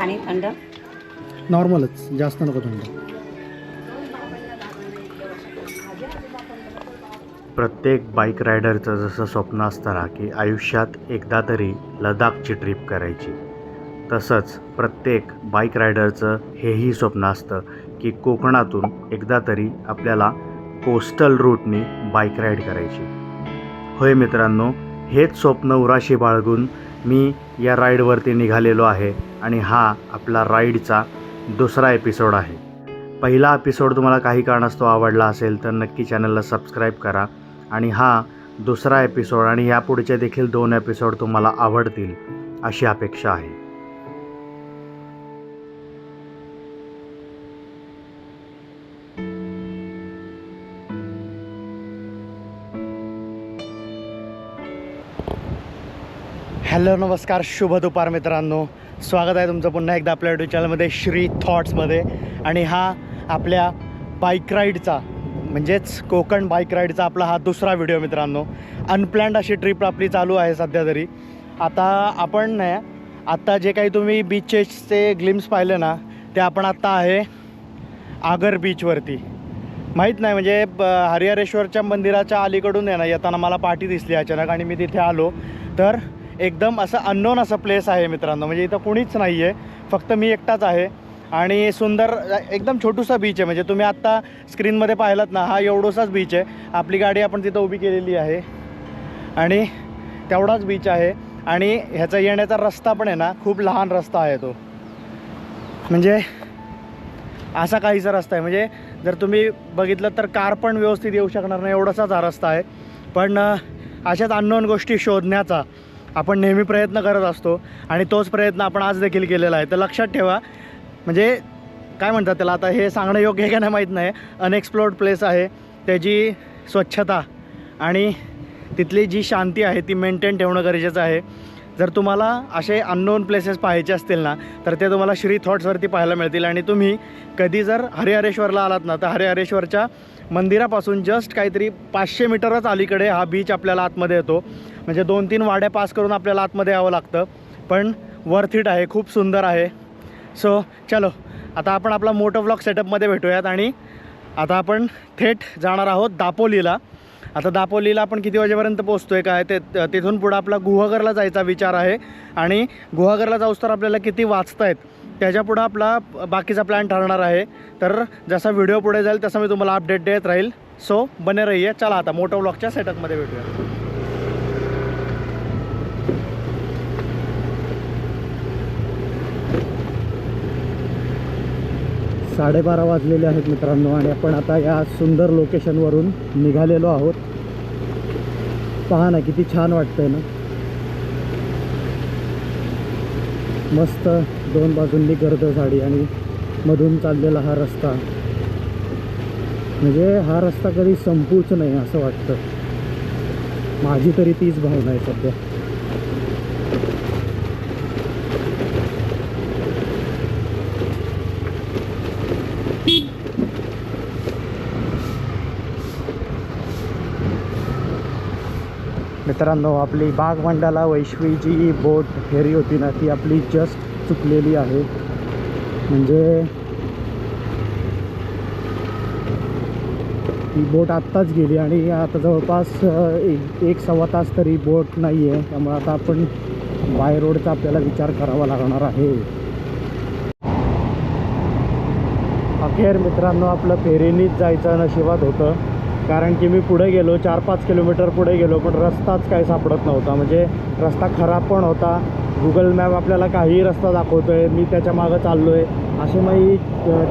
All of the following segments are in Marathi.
पाणी थंड? नॉर्मलच जास्त नको थंड. प्रत्येक बाईक रायडरचं जसं स्वप्न असतं ना की आयुष्यात एकदा तरी लडाखची ट्रिप करायची. तसंच प्रत्येक बाईक रायडरचं हेही स्वप्न असतं की कोकणातून एकदा तरी आपल्याला कोस्टल रूटनी बाईक राईड करायची. होय मित्रांनो हेच स्वप्न उराशी बाळगून मी या राईडवरती निघालेलो आहे. आणि हा आपला राईडचा दुसरा एपिसोड आहे. पहिला एपिसोड तुम्हाला काही कारणास्तव आवडला असेल तर नक्की चॅनलला सबस्क्राईब करा. आणि हा दुसरा एपिसोड आणि यापुढचे देखील दोन एपिसोड तुम्हाला आवडतील अशी अपेक्षा आहे. हॅलो नमस्कार शुभ दुपार मित्रांनो. स्वागत आहे तुमचं पुन्हा एकदा आपल्या युट्यूब चॅनलमध्ये श्री थॉट्समध्ये. आणि हा आपल्या बाईक राईडचा म्हणजेच कोकण बाईक राईडचा आपला हा दुसरा व्हिडिओ मित्रांनो. अनप्लॅन्ड अशी ट्रिप आपली चालू आहे सध्या तरी. आता आपण नाही आत्ता जे काही तुम्ही बीचेसचे ग्लिम्स पाहिले ना ते आपण आत्ता आहे आगर बीचवरती माहीत नाही म्हणजे हरिहरेश्वरच्या मंदिराच्या अलीकडून आहे ना येताना मला पाठी दिसली अचानक आणि मी तिथे आलो. तर एकदम असं अननोन असं प्लेस आहे मित्रांनो. म्हणजे इथं कुणीच नाही आहे फक्त मी एकटाच आहे. आणि सुंदर एकदम छोटूसा बीच आहे. म्हणजे तुम्ही आत्ता स्क्रीनमध्ये पाहिलात ना हा एवढोसाच बीच आहे. आपली गाडी आपण तिथं उभी केलेली आहे. आणि तेवढाच बीच आहे. आणि ह्याचा येण्याचा रस्ता पण आहे ना खूप लहान रस्ता आहे तो. म्हणजे असा काहीसा रस्ता आहे. म्हणजे जर तुम्ही बघितलं तर कार पण व्यवस्थित येऊ शकणार नाही. एवढासाच हा रस्ता आहे. पण अशाच अननोन गोष्टी शोधण्याचा आपण नेहमी प्रयत्न करत असतो आणि तोच प्रयत्न आपण आज देखील केलेला आहे. तर लक्षात ठेवा म्हणजे काय म्हणतात त्याला आता हे सांगणं योग्य आहे का नाही माहीत नाही. अनएक्सप्लोर्ड प्लेस आहे. त्याची स्वच्छता आणि तिथली जी शांती आहे ती मेंटेन ठेवणं गरजेचं आहे. जर तुम्हाला असे अननोन प्लेसेस पाहायचे असतील ना तर ते तुम्हाला श्री थॉट्सवरती पाहायला मिळतील. आणि तुम्ही कधी जर हरिहरेश्वरला आलात ना तर हरिहरेश्वरच्या मंदिरापासून जस्ट काहीतरी पाचशे मीटरच अलीकडे हा बीच आपल्याला आतमध्ये येतो. म्हणजे दोन तीन वाड्या पास करून आपल्याला आतमध्ये यावं लागतं. पण वर्थ इट आहे खूप सुंदर आहे. सो चलो आता आपण आपला मोटो ब्लॉग सेटअपमध्ये भेटूयात आणि आता आपण थेट जाणार आहोत दापोलीला. आता दापोलीला आपण किती वाजेपर्यंत पोचतो आहे काय ते तिथून पुढं आपला गुहागरला जायचा विचार आहे. आणि गुहागरला जाऊस तर आपल्याला किती वाचता त्याच्यापुढं आपला बाकीचा प्लॅन ठरणार आहे. तर जसा व्हिडिओ पुढे जाईल तसा मी तुम्हाला अपडेट देत राहील. सो बने रहिये. चला आता मोटो ब्लॉकच्या सेटअपमध्ये भेटूया. साडेबारा वाजलेले आहेत मित्रांनो आणि आपण आता या सुंदर लोकेशनवरून निघालेलो आहोत. पहा ना किती छान वाटतंय ना. मस्त. दोन बाजूंनी गर्द झाडी आणि मधून चाललेला हा रस्ता. म्हणजे हा रस्ता कधी संपूच नाही असं वाटतं. माझी तरी तीच भावना आहे सध्या. मित्रांनो आपली बागमंडाला वैश्वी जी बोट फेरी होती ना ती आपली जस्ट चुकलेली आहे. म्हणजे ही बोट आत्ताच गेली आणि आता जवळपास एक एक सव्वा तास तरी बोट नाही आहे. त्यामुळे आता आपण बाय रोडचा आपल्याला विचार करावा लागणार आहे. अखेर मित्रांनो आपलं फेरीनीच जायचं नशिबात होतं. कारण की मी पुढे गेलो चार पाच किलोमीटर पुढे गेलो पण रस्ताच काही सापडत नव्हता. म्हणजे रस्ता खराब पण होता. गुगल मॅप आपल्याला काहीही रस्ता दाखवतो आहे मी त्याच्या मागं चाललो आहे असे मी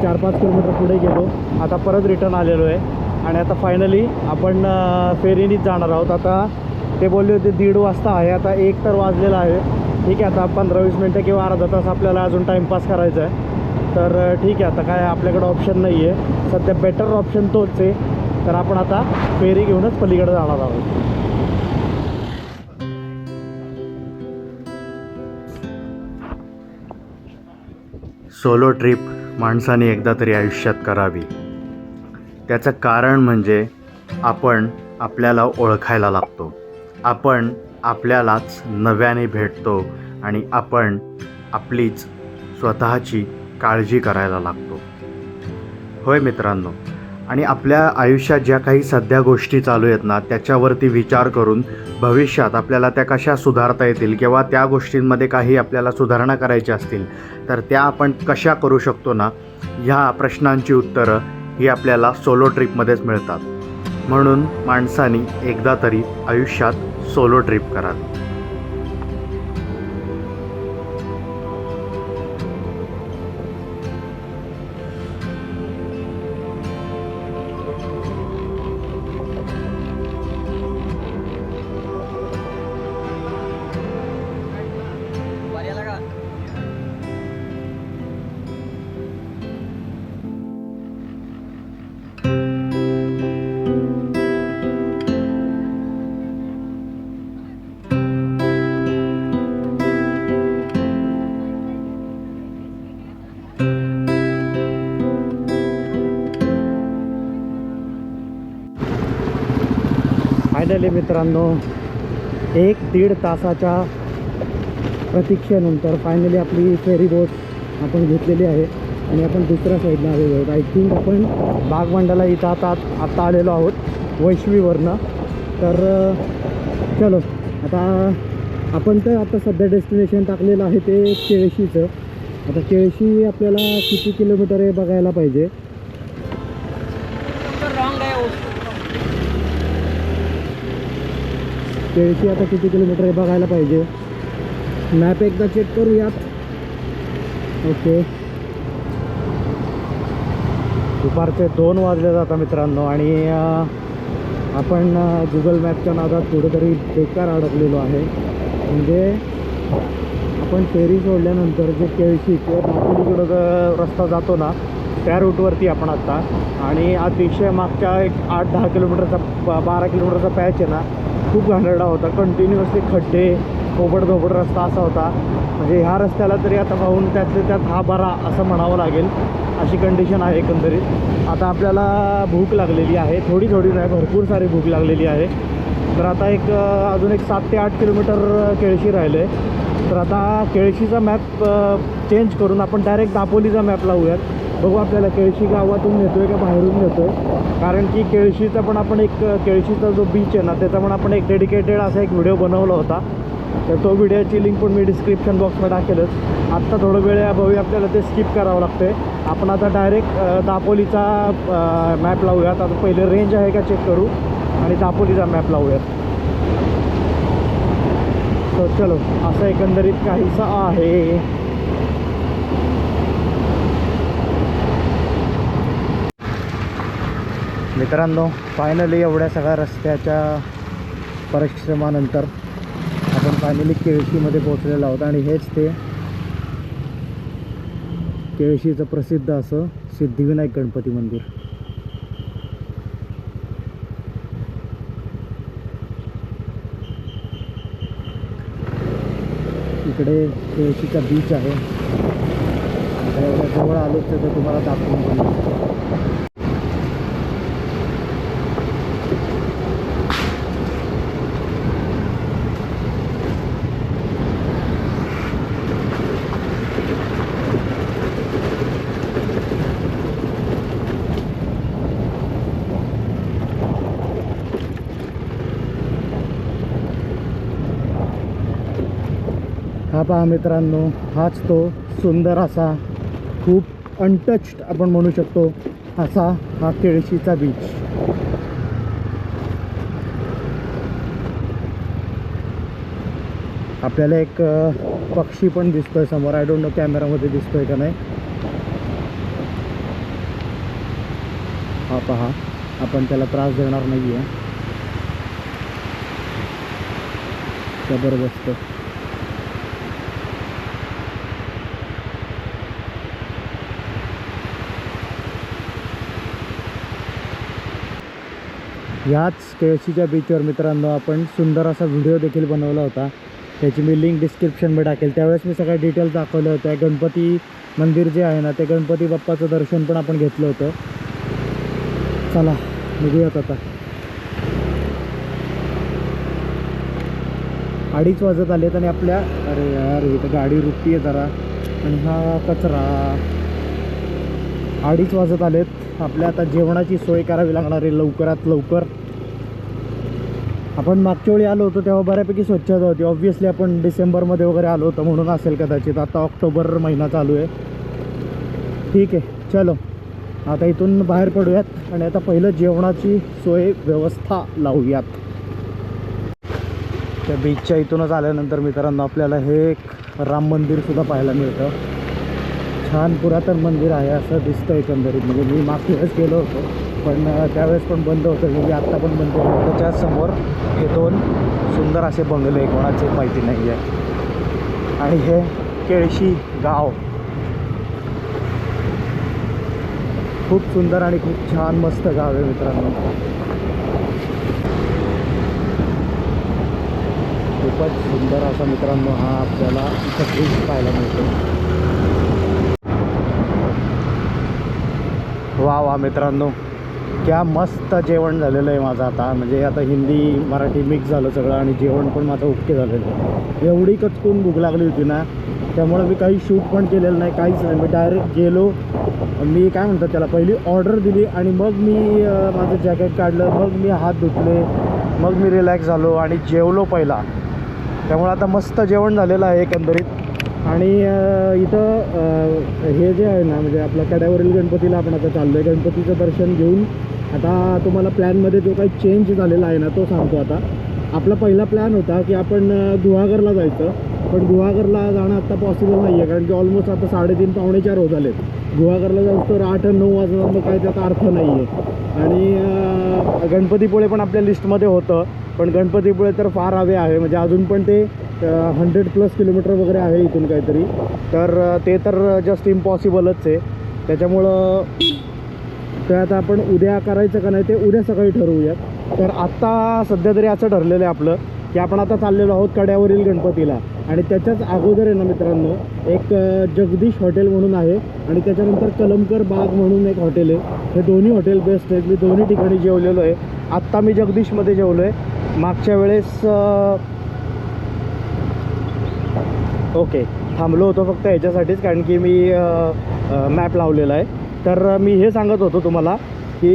चार पाच किलोमीटर पुढे गेलो. आता परत रिटर्न आलेलो आहे. आणि आता फायनली आपण फेरीनीच जाणार आहोत. आता ते बोलले होते दीड वाजता आहे. आता एक तर वाजलेला आहे. ठीक आहे आता पंधरा वीस मिनटं किंवा अर्धा तास आपल्याला अजून टाईमपास करायचा आहे. तर ठीक आहे आता काय आपल्याकडे ऑप्शन नाही आहे सध्या बेटर ऑप्शन तोच आहे. तर आपण आता फेरी घेऊनच पलीकडे जाणार आहोत. सोलो ट्रिप माणसाने एकदा तरी आयुष्यात करावी. त्याचं कारण म्हणजे आपण आपल्याला ओळखायला लागतो. आपण आपल्यालाच नव्याने भेटतो आणि आपण आपलीच स्वतःची काळजी करायला लागतो. होय मित्रांनो आणि आपल्या आयुष्यात ज्या काही सध्या गोष्टी चालू आहेत ना त्याच्यावरती विचार करून भविष्यात आपल्याला त्या कशा सुधारता येतील किंवा त्या गोष्टींमध्ये काही आपल्याला सुधारणा करायच्या असतील तर त्या आपण कशा करू शकतो ना ह्या प्रश्नांची उत्तरं ही आपल्याला सोलो ट्रिपमध्येच मिळतात. म्हणून माणसानी एकदा तरी आयुष्यात सोलो ट्रिप करावी. फायनली मित्रांनो एक दीड तासाच्या प्रतीक्षेनंतर फायनली आपली फेरी बोट आपण घेतलेली आहे आणि आपण दुसऱ्या साईडला आलेलो आहोत. आय थिंक आपण बागमंडला इथं आता आत्ता आलेलो आहोत वैश्वीवरनं तर चलो. आता आपण तर आता सध्या डेस्टिनेशन टाकलेलं आहे ते केळशीचं. आता केळशी आपल्याला किती किलोमीटर आहे बघायला पाहिजे? केळशी आता किती किलोमीटर आहे बघायला पाहिजे. मॅप एकदा चेक करूयात. ओके दुपारचे दोन वाजले जातात मित्रांनो आणि आपण गुगल मॅपच्या नादात कुठेतरी बेकार अडकलेलो आहे. म्हणजे आपण फेरी सोडल्यानंतर जे केळशी किंवा दापोलीकडं जो रस्ता जातो ना त्या रूटवरती आपण आत्ता आणि अतिशय मागच्या एक आठ दहा किलोमीटरचा बारा किलोमीटरचा पॅच आहे ना खूप घाणेरडा होता. कंटिन्युअसली खड्डे खोबड धोबड रस्ता असा होता. म्हणजे ह्या रस्त्याला तरी आता पाहून त्यातले त्यात हा बरा असं म्हणावं लागेल. अशी कंडिशन आहे एकंदरीत. आता आपल्याला भूक लागलेली आहे. थोडी थोडी नाही भरपूर सारी भूक लागलेली आहे. तर आता एक अजून एक सात ते आठ किलोमीटर केळशी राहिले तर आता केळशीचा मॅप चेंज करून आपण डायरेक्ट दापोलीचा मॅप लावूयात. बघू आपल्याला केळशी गावातून नेतोय आहे का बाहेरून नेतोय? आहे कारण की केळशीचा पण आपण एक केळशीचा जो बीच आहे ना त्याचा पण आपण एक डेडिकेटेड असा एक व्हिडिओ बनवला होता. तर तो व्हिडिओची लिंक पण मी डिस्क्रिप्शन बॉक्समध्ये टाकेलच. आत्ता थोडं वेळ अभावी आपल्याला ते स्किप करावं लागते आपण आता डायरेक्ट दापोलीचा मॅप लावूयात. आता पहिले रेंज आहे का चेक करू? आणि दापोलीचा मॅप लावूयात. तर चलो असं एकंदरीत काहीसं आहे. मित्रांनो फायनली एवढ्या सगळ्या रस्त्याच्या परिश्रमानंतर आपण फायनली केळशीमध्ये पोहोचलेलो आहोत. आणि हेच ते केळशीचं प्रसिद्ध असं सिद्धिविनायक गणपती मंदिर. इकडे केळशीचा बीच आहे. जवळ आलो तर तुम्हाला दाखवून देईल. हा पहा मित्रांनो हाच तो सुंदर असा खूप अनटच्ड आपण म्हणू शकतो असा हा केळशीचा बीच आपल्याला एक पक्षी पण दिसतोय समोर. आय डोंट नो कॅमेरामध्ये दिसतोय का नाही. हा पहा आपण त्याला त्रास देणार नाही आहे जबरदस्त. याच केळशीच्या बीचवर मित्रांनो आपण सुंदर असा व्हिडिओ देखील बनवला होता. त्याची मी लिंक डिस्क्रिप्शनमध्ये टाकेल. त्यावेळेस मी सगळ्या डिटेल्स दाखवल्या होत्या. गणपती मंदिर जे आहे ना ते गणपती बाप्पाचं दर्शन पण आपण घेतलं होतं. चला निघूयात आता. अडीच वाजत आलेत आणि आपल्या अरे यार इथं गाडी रुटती आहे जरा. आणि हा कचरा. अडीच वाजत आलेत. आपल्या आता जेवणाची सोय करावी लागणार आहे लवकरात लवकर. आपण मागच्या वेळी आलो होतो तेव्हा बऱ्यापैकी स्वच्छता होती. ऑब्व्हियसली आपण डिसेंबरमध्ये वगैरे आलो होतो म्हणून असेल कदाचित. आता ऑक्टोबर महिना चालू आहे. ठीक आहे चलो. आता इथून बाहेर पडूयात आणि आता पहिलं जेवणाची सोय व्यवस्था लावूयात. त्या बीचच्या इथूनच आल्यानंतर मित्रांनो आपल्याला हे एक राम मंदिरसुद्धा पाहायला मिळतं. छान पुरातन मंदिर आहे असं दिसतं एकंदरीत. म्हणजे मी मागच्या वेळेस गेलो होतो. पण त्यावेळेस पण बंद होतं म्हणजे आत्ता पण बंद होतं. त्याच्यासमोर हे दोन सुंदर असे बंगले कोणाचे माहिती नाही आहे. आणि हे केळशी गाव. खूप सुंदर आणि खूप छान मस्त गाव आहे मित्रांनो. खूपच सुंदर असा मित्रांनो हा आपल्याला इथं पाहायला मिळतो. वा वा मित्रांनो. क्या मस्त जेवण झालेलं आहे माझं आता. म्हणजे आता हिंदी मराठी मिक्स झालं सगळं आणि जेवण पण माझं ओके झालेलं आहे. एवढी कचकून भूक लागली होती ना त्यामुळं मी काही शूट पण केलेलं नाही काहीच नाही. मी डायरेक्ट गेलो. मी काय म्हणतात त्याला पहिली ऑर्डर दिली आणि मग मी माझं जॅकेट काढलं मग मी हात धुतले मग मी रिलॅक्स झालो आणि जेवलो पहिला. त्यामुळे आता मस्त जेवण झालेलं आहे एकंदरीत. आणि इथं हे जे आहे ना म्हणजे आपल्या कड्यावरील गणपतीला आपण आता चाललो आहे गणपतीचं दर्शन घेऊन आता तुम्हाला प्लॅनमध्ये जो काही चेंज झालेला आहे ना तो सांगतो आता. आपला पहिला प्लॅन होता की आपण गुहागरला जायचं. पण गुहागरला जाणं आता पॉसिबल नाही आहे कारण की ऑलमोस्ट आता साडेतीन पावणे चार होत आलेत. गुहागरला जाऊ तर आठ नऊ वाजणार मग काही त्याचा अर्थ नाही आहे आणि गणपतीपुळे पण आपल्या लिस्टमध्ये होतं पण गणपतीपुळे तर फार हवे आहे. म्हणजे अजून पण ते हंड्रेड प्लस किलोमीटर वगैरे आहे इथून काहीतरी. तर ते तर जस्ट इम्पॉसिबलच आहे. त्याच्यामुळं ते आता आपण उद्या करायचं का नाही ते उद्या सकाळी ठरवूयात. तर आत्ता सध्या तरी असं ठरलेलं आहे आपलं की आपण आता चाललेलो आहोत कड्यावरील गणपतीला. आणि त्याच्याच अगोदर आहे ना मित्रांनो एक जगदीश हॉटेल म्हणून आहे. आणि त्याच्यानंतर कलमकर बाग म्हणून एक हॉटेल आहे. हे दोन्ही हॉटेल बेस्ट आहेत. मी दोन्ही ठिकाणी जेवलेलो आहे. आत्ता मी जगदीशमध्ये जेवलो आहे मागच्या वेळेस ओके थांबलो होतो फक्त ह्याच्यासाठीच कारण की मी मॅप लावलेला आहे. तर मी हे सांगत होतो तुम्हाला की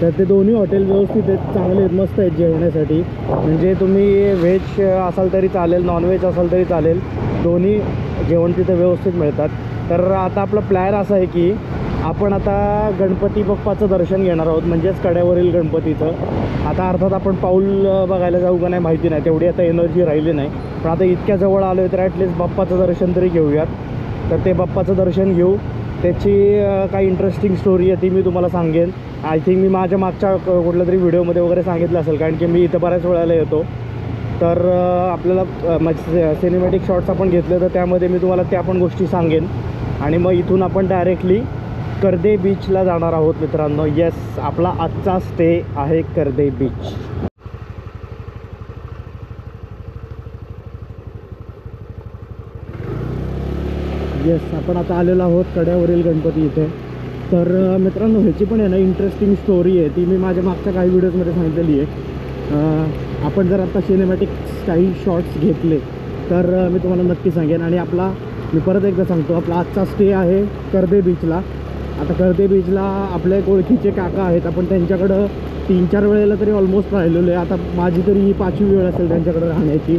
तर ते दोन्ही हॉटेल व्यवस्थित आहेत चांगले आहेत मस्त आहेत जेवण्यासाठी. म्हणजे तुम्ही व्हेज असाल तरी चालेल नॉनव्हेज असाल तरी चालेल दोन्ही जेवण तिथं व्यवस्थित मिळतात. तर आता आपला प्लॅन असा आहे की आपण आता गणपती बाप्पाचं दर्शन घेणार आहोत म्हणजेच कड्यावरील गणपतीचं. आता अर्थात आपण पाऊल बघायला जाऊ का नाही माहिती नाही तेवढी आता एनर्जी राहिली नाही. पण आता इतक्या जवळ आलो आहे तर ॲटलिस्ट बाप्पाचं दर्शन तरी घेऊयात. तर ते बाप्पाचं दर्शन घेऊ. त्याची काही इंटरेस्टिंग स्टोरी आहे ती मी तुम्हाला सांगेन. आय थिंक मी माझ्या मागच्या कुठल्या तरी व्हिडिओमध्ये वगैरे सांगितलं असेल कारण की मी इथं बऱ्याच वेळेला येतो. तर आपल्याला म्हणजे सिनेमॅटिक शॉट्स आपण घेतले तर त्यामध्ये मी तुम्हाला त्या पण गोष्टी सांगेन. आणि मग इथून आपण डायरेक्टली कर्दे बीचला जाणार आहोत मित्रांनो. येस आपला आजचा स्टे आहे कर्दे बीच येस आपण आता आलेलो आहोत कड्यावरील गणपती इथे. तर मित्रांनो ह्याची पण आहे ना इंटरेस्टिंग स्टोरी आहे. ती मी माझ्या मागच्या काही व्हिडिओजमध्ये सांगितलेली आहे. आपण जर आता सिनेमॅटिक काही शॉर्ट्स घेतले तर मी तुम्हाला नक्की सांगेन. आणि आपला मी परत एकदा सांगतो आपला आजचा स्टे आहे कर्दे बीचला आता कर्दे बीचला आपल्या एक ओळखीचे काका आहेत. आपण त्यांच्याकडं तीन चार वेळेला तरी ऑलमोस्ट राहिलेलो आहे. आता माझी तरी ही पाचवी वेळ असेल त्यांच्याकडे राहण्याची.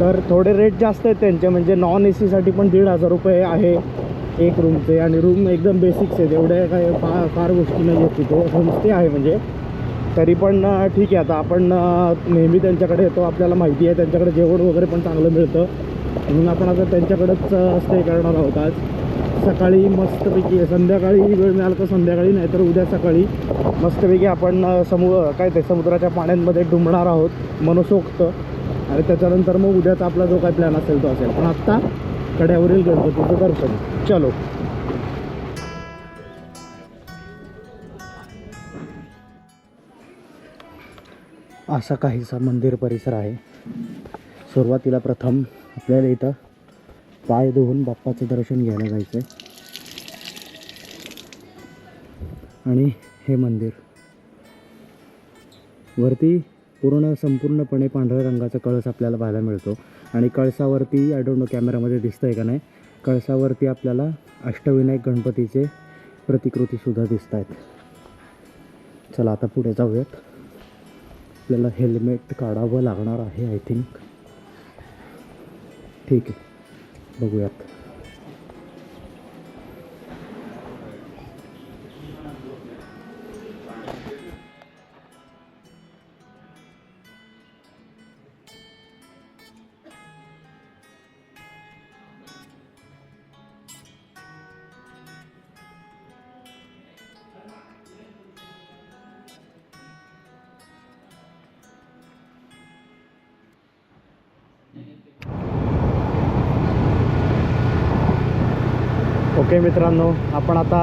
तर थोडे रेट जास्त आहेत त्यांचे म्हणजे नॉन ए सीसाठी पण दीड हजार रुपये आहे एक रूमचे आणि रूम एकदम बेसिक्स आहेत. एवढ्या काय फार फार गोष्टी नाही आहेत तिथे होमस्टे आहे म्हणजे. तरी पण ठीक आहे. आता आपण नेहमी त्यांच्याकडे येतो. आपल्याला माहिती आहे. त्यांच्याकडे जेवण वगैरे पण चांगलं मिळतं. म्हणून आपण आता त्यांच्याकडेच स्टे करणार आहोत आज. सकाळी मस्तपैकी संध्याकाळी वेळ मिळाला तर संध्याकाळी नाही तर उद्या सकाळी मस्तपैकी आपण समु काय ते समुद्राच्या पाण्यांमध्ये डुंबणार आहोत. मनसोक्त. आणि त्याच्यानंतर मग उद्याचा आपला जो काही प्लॅन असेल तो असेल. पण आत्ता कड्यावरील गणपतीचं दर्शन. चलो. असा काहीसा मंदिर परिसर आहे. सुरुवातीला प्रथम आपल्याला इथं पाय धुवून बाप्पाचं दर्शन घ्यायला जायचं आहे आणि हे मंदिर. वरती पूर्ण संपूर्णपणे पांढऱ्या रंगाचा कळस आपल्याला पाहायला मिळतो. आणि कळसावरती आय डोंट नो कॅमेरामध्ये दिसतं आहे का नाही कळसावरती आपल्याला अष्टविनायक गणपतीचे प्रतिकृतीसुद्धा दिसत आहेत चला आता पुढे जाऊयात. आपल्याला हेल्मेट काढावं लागणार आहे आय थिंक ठीक आहे बघूयात. ओके मित्रांनो आपण आता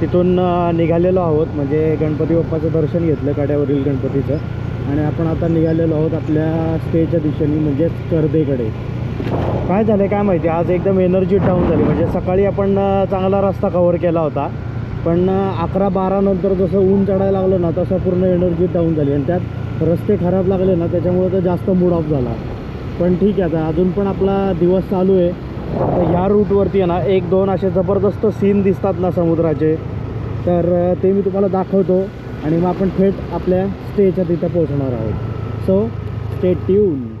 तिथून निघालेलो आहोत. म्हणजे गणपती बाप्पाचं दर्शन घेतलं कड्यावरील गणपतीचं. आणि आपण आता निघालेलो आहोत आपल्या स्टेच्या दिशेने म्हणजेच कर्देकडे काय झालं काय माहिती? आज एकदम एनर्जी डाऊन झाली. म्हणजे सकाळी आपण चांगला रस्ता कवर केला होता. पण अकरा बारानंतर जसं ऊन चढायला लागलं ना तसं पूर्ण एनर्जी डाऊन झाली. आणि त्यात रस्ते खराब लागले ना त्याच्यामुळे तर जास्त मूड ऑफ झाला. पण ठीक आहे आता अजून पण आपला दिवस चालू आहे. तर ह्या रूटवरती आहे ना एक दोन असे जबरदस्त सीन दिसतात ना समुद्राचे. तर ते मी तुम्हाला दाखवतो आणि मग आपण थेट आपल्या स्टेच्या तिथं पोहोचणार आहोत. सो स्टे ट्यून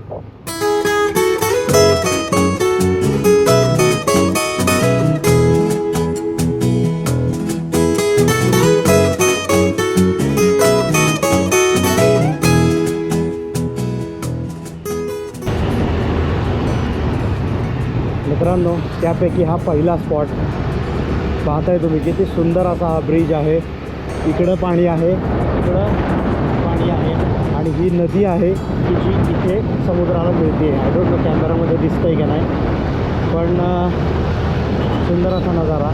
मित्रांनो त्यापैकी हा पहिला स्पॉट पाहताय तुम्ही किती सुंदर असा हा ब्रिज आहे. इकडं पाणी आहे इकडं पाणी आहे. आणि ही नदी आहे की जी इथे समुद्राला मिळते. आय डोंट नो कॅमेरामध्ये दिसतंय का नाही. पण सुंदर असा नजारा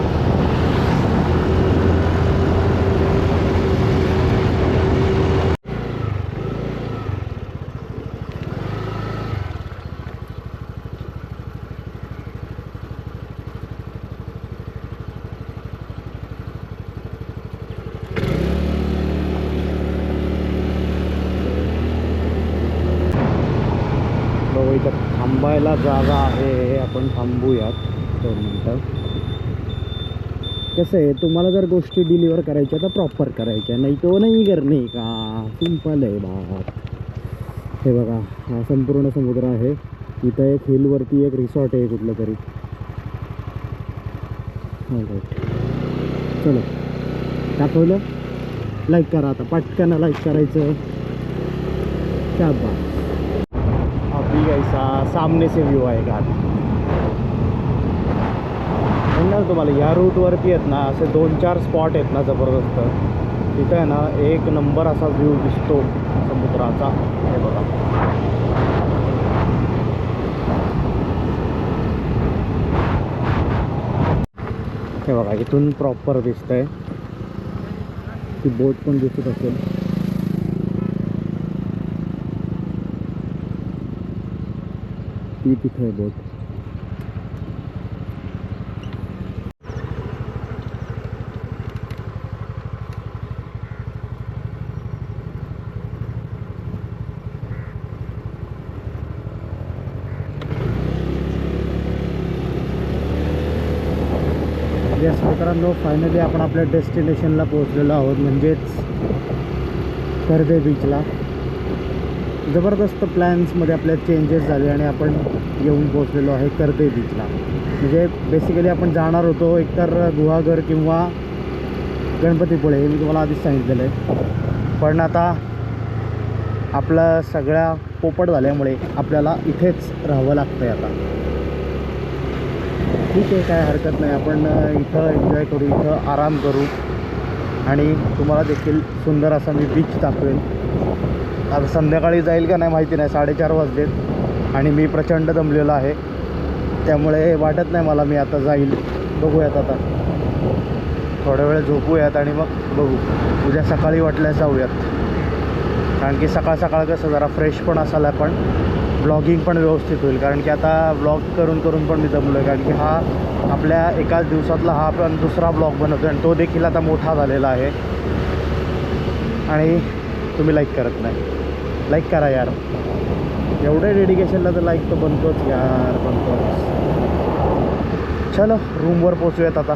बघू इथं थांबायला जागा आहे आपण थांबूयात दोन मिनटं. कसं आहे तुम्हाला जर गोष्टी डिलिव्हर करायच्या तर प्रॉपर करायच्या नाही तो नाही करणे का? सिंपल आहे बाप. हे बघा हा संपूर्ण समुद्र आहे. इथं एक हिलवरती एक रिसॉर्ट आहे कुठलं तरी. चलो. दाखवलं? लाईक करा आता. पटकन लाईक करायचं. त्या बा अभी ऐसा सामने से व्यू घाट म्हणणार तुम्हाला या रूटवरती आहेत ना असे दोन चार स्पॉट आहेत ना जबरदस्त। तिथं आहे ना एक नंबर असा व्ह्यू दिसतो समुद्राचा हे बघा हे बघा इथून प्रॉपर दिसतंय। ती बोट पण दिसत असेल. ती तिथे आहे बोट येस मित्रांनो फायनली आपण आपल्या डेस्टिनेशनला पोहोचलेलो आहोत म्हणजेच कर्दे बीचला जबरदस्त प्लॅन्समध्ये आपल्या चेंजेस झाले आणि आपण येऊन पोचलेलो आहे कर्दे बीचला म्हणजे बेसिकली आपण जाणार होतो एकतर गुहागर किंवा गणपतीपुळे हे मी तुम्हाला आधीच सांगितलेलं आहे. पण आता आपलं सगळ्या पोपट झाल्यामुळे आपल्याला इथेच राहावं लागतं आहे आता. ठीक आहे काय हरकत नाही. आपण इथं एन्जॉय करू इथं आराम करू. आणि तुम्हाला देखील सुंदर असा मी बीच दाखवेन. आता संध्याकाळी जाईल का नाही माहिती नाही साडेचार वाजलेत आणि मी प्रचंड दमलेलो आहे. त्यामुळे वाटत नाही मला मी आता जाईल. बघूयात आता. थोड्या वेळ झोपूयात आणि मग बघू. उद्या सकाळी वाटल्यास जाऊयात. कारण की सकाळ सकाळ कसं जरा फ्रेश पण असाल पण ब्लॉगिंग पण व्यवस्थित होईल. कारण की आता ब्लॉग करून करून पण मी जमलो आहे कारण की हा आपल्या एकाच दिवसातला हा आपण दुसरा ब्लॉग बनवतो आणि तो देखील आता मोठा झालेला आहे. आणि तुम्ही लाईक करत नाही. लाईक करा यार. एवढ्या डेडिकेशनला तर लाईक तर बनतोच यार बनतोच. चलो रूमवर पोचूयात आता.